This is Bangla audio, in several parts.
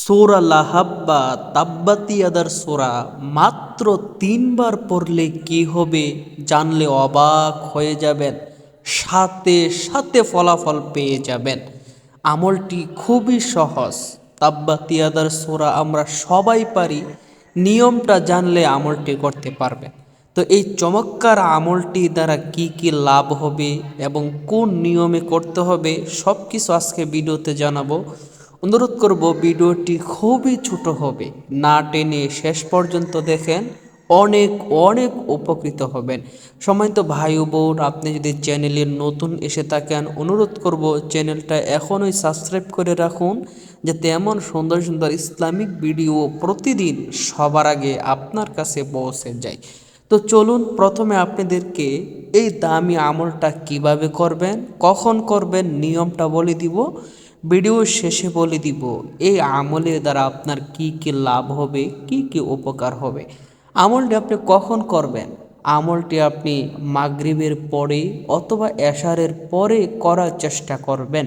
সোরা লাহাব্বা তাব্বাতিয়াদার সোরা মাত্র তিনবার পড়লে কি হবে জানলে অবাক হয়ে যাবেন, সাথে সাথে ফলাফল পেয়ে যাবেন। আমলটি খুবই সহজ। তাব্বাতিয়াদার সোরা আমরা সবাই পারি, নিয়মটা জানলে আমলটি করতে পারবেন। তো এই চমৎকার আমলটি দ্বারা কি কি লাভ হবে এবং কোন নিয়মে করতে হবে সব কিছু আজকে ভিডিওতে জানাব। অনুরোধ করব ভিডিওটি খুবই ছোট হবে। না টেনে শেষ পর্যন্ত দেখেন, অনেক অনেক উপকৃত হবেন। সময়ত ভাই বোন, আপনি যদি চ্যানেলে নতুন এসে থাকেন, অনুরোধ করব চ্যানেলটা এখনই সাবস্ক্রাইব করে রাখুন, যাতে এমন সুন্দর সুন্দর ইসলামিক ভিডিও প্রতিদিন সবার আগে আপনার কাছে পৌঁছে যায়। তো চলুন প্রথমে আপনাদেরকে এই দামি আমলটা কীভাবে করবেন, কখন করবেন, নিয়মটা বলে দিব। ভিডিও শেষে বলে দিব, এই আমলের দ্বারা আপনার কি কি লাভ হবে, কি কি উপকার হবে? আমলটি আপনি কখন করবেন? আমলটি আপনি মাগরিবের পরে অথবা এশারের পরে করার চেষ্টা করবেন।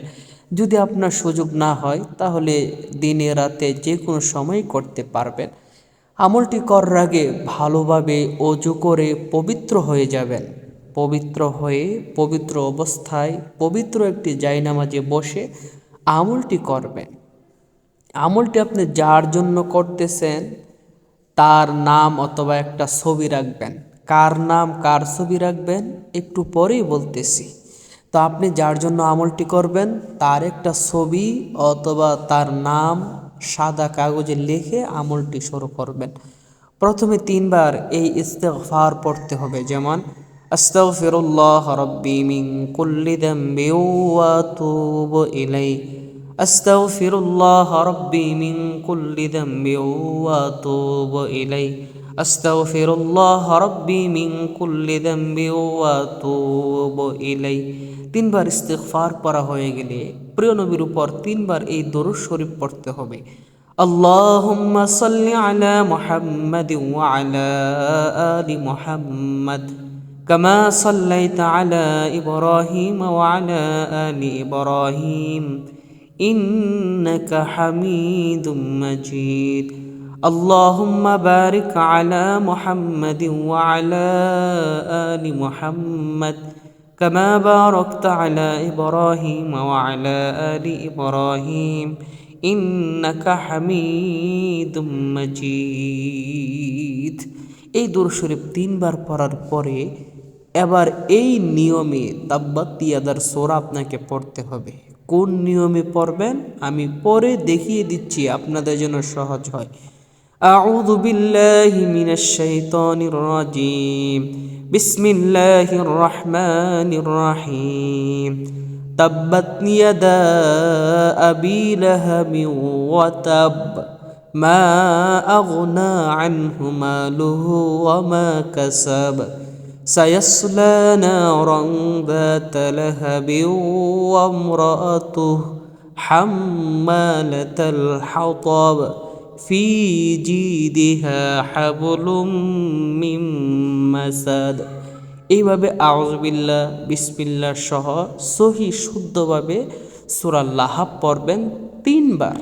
যদি আপনার সুযোগ না হয়, তাহলে দিনে রাতে যে কোনো সময় করতে পারবেন। আমলটি করার আগে ভালোভাবে অজু করে পবিত্র হয়ে যাবেন। পবিত্র হয়ে পবিত্র অবস্থায় পবিত্র একটি জায়নামাজে বসে আমলটি করবেন। আমলটি আপনি যার জন্য করতেছেন, তার নাম অথবা একটা ছবি রাখবেন। কার নাম, কার ছবি রাখবেন, একটু পরেই বলতেছি। তো আপনি যার জন্য আমলটি করবেন, তার একটা ছবি অথবা তার নাম সাদা কাগজে লিখে আমলটি শুরু করবেন। প্রথমে তিনবার এই ইস্তেগফার পড়তে হবে, যেমন আস্তাগফিরুল্লাহ রাব্বি মিন কুল্লি যামবি ওয়া আতুবু ইলাইহি আস্তাগফিরুল্লাহ রাব্বি মিন কুল্লি যামবি ওয়া আতুবু ইলাইহি আস্তাগফিরুল্লাহ রাব্বি মিন কুল্লি যামবি ওয়া আতুবু ইলাইহি তিনবার ইস্তেগফার পড়া হয়ে গেলে প্রিয় নবীর উপর তিনবার এই দরুদ শরীফ পড়তে হবে اللهم صل على محمد وعلى آل محمد كما صليت على إبراهيم وعلى آل إبراهيم إنك حميد مجيد اللهم بارك على محمد وعلى آل محمد كما باركت على إبراهيم وعلى آل إبراهيم إنك حميد مجيد এই দূর শরীফ তিনবার পড়ার পরে এবার এই নিয়মে তাব্বাতিয়াদার সোরা আপনাকে পড়তে হবে কোন নিয়মে পড়বেন আমি পরে দেখিয়ে দিচ্ছি আপনাদের জন্য সহজ হয় أعوذ بالله من الشيطان الرجيم بسم الله الرحمن الرحيم تبت يدا أبي لهب وتب ما أغنى عنه ماله وما كسب سيصلى نارا ذات لهب وامرأته حمالة الحطب في جيدها حبل من مسد এইভাবে আউজবিল্লা বিসমিল্লা সহ সহি শুদ্ধভাবে সুরা লাহাব পড়বেন তিনবার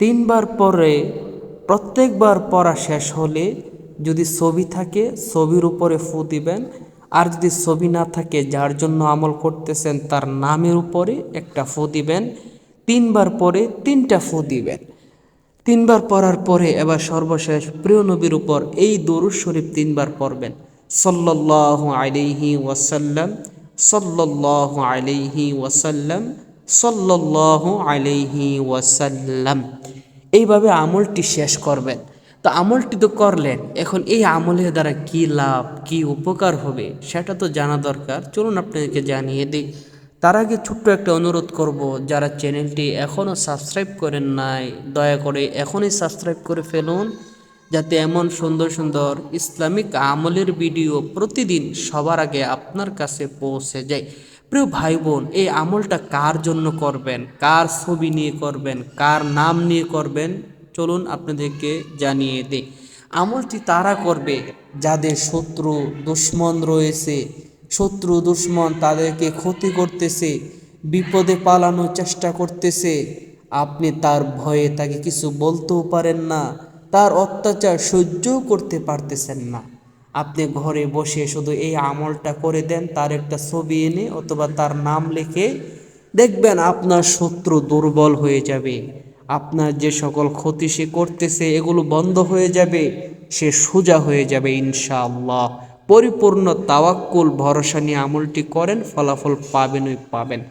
তিনবার পরে প্রত্যেকবার পড়া শেষ হলে যদি ছবি থাকে, ছবির উপরে ফু দিবেন। আর যদি ছবি না থাকে, যার জন্য আমল করতেছেন, তার নামের উপরে একটা ফু দিবেন। তিনবার পরে তিনটা ফু দিবেন। তিনবার পড়ার পরে এবার সর্বশেষ প্রিয় নবীর উপর এই দরুদ শরীফ তিনবার পড়বেন। সল্লাহ আলাইহি ওয়াসাল্লাম সল্লাহ আলাইহি ওয়াসাল্লাম সল্লাহ আলাইহি ওয়াসাল্লাম। এইভাবে আমলটি শেষ করবেন। তো আমলটি তো করলেন, এখন এই আমলের দ্বারা কি লাভ, কি উপকার হবে, সেটা তো জানা দরকার। চলুন আপনাদেরকে জানিয়ে দিই। তার আগে ছোট্ট একটা অনুরোধ করব, যারা চ্যানেলটি এখনও সাবস্ক্রাইব করেন নাই, দয়া করে এখনই সাবস্ক্রাইব করে ফেলুন, যাতে এমন সুন্দর সুন্দর ইসলামিক আমলের ভিডিও প্রতিদিন সবার আগে আপনার কাছে পৌঁছে যায়। প্রিয় ভাই বোন এই আমলটা কার জন্য করবেন? কার ছবি নিয়ে করবেন? কার নাম নিয়ে করবেন? চলুন আপনাদেরকে জানিয়ে দিই। আমলটি তারা করবে যাদের শত্রু দুশ্মন রয়েছে। শত্রু দুশ্মন তাদেরকে ক্ষতি করতেছে, বিপদে পালানোর চেষ্টা করতেছে। আপনি তার ভয়ে তাকে কিছু বলতেও পারেন না, তার অত্যাচার সহ্যও করতে পারতেছেন না। আপনি ঘরে বসে শুধু এই আমলটা করে দেন, তার একটা ছবি এনে অথবা তার নাম লিখে দেখবেন আপনার শত্রু দুর্বল হয়ে যাবে। আপনার যে সকল ক্ষতি সে করতেছে, এগুলো বন্ধ হয়ে যাবে, সে সোজা হয়ে যাবে ইনশাআল্লাহ। পরিপূর্ণ তাওয়াক্কুল, ভরসা নিয়ে আমলটি করেন, ফলাফল পাবেনই পাবেন।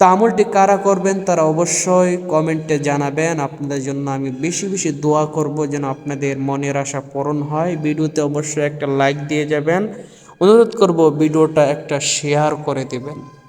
তা আমলটি কারা করবেন তারা অবশ্যই কমেন্টে জানাবেন। আপনাদের জন্য আমি বেশি বেশি দোয়া করব যেন আপনাদের মনের আশা পূরণ হয়। ভিডিওতে অবশ্যই একটা লাইক দিয়ে যাবেন। অনুরোধ করব ভিডিওটা একটা শেয়ার করে দেবেন।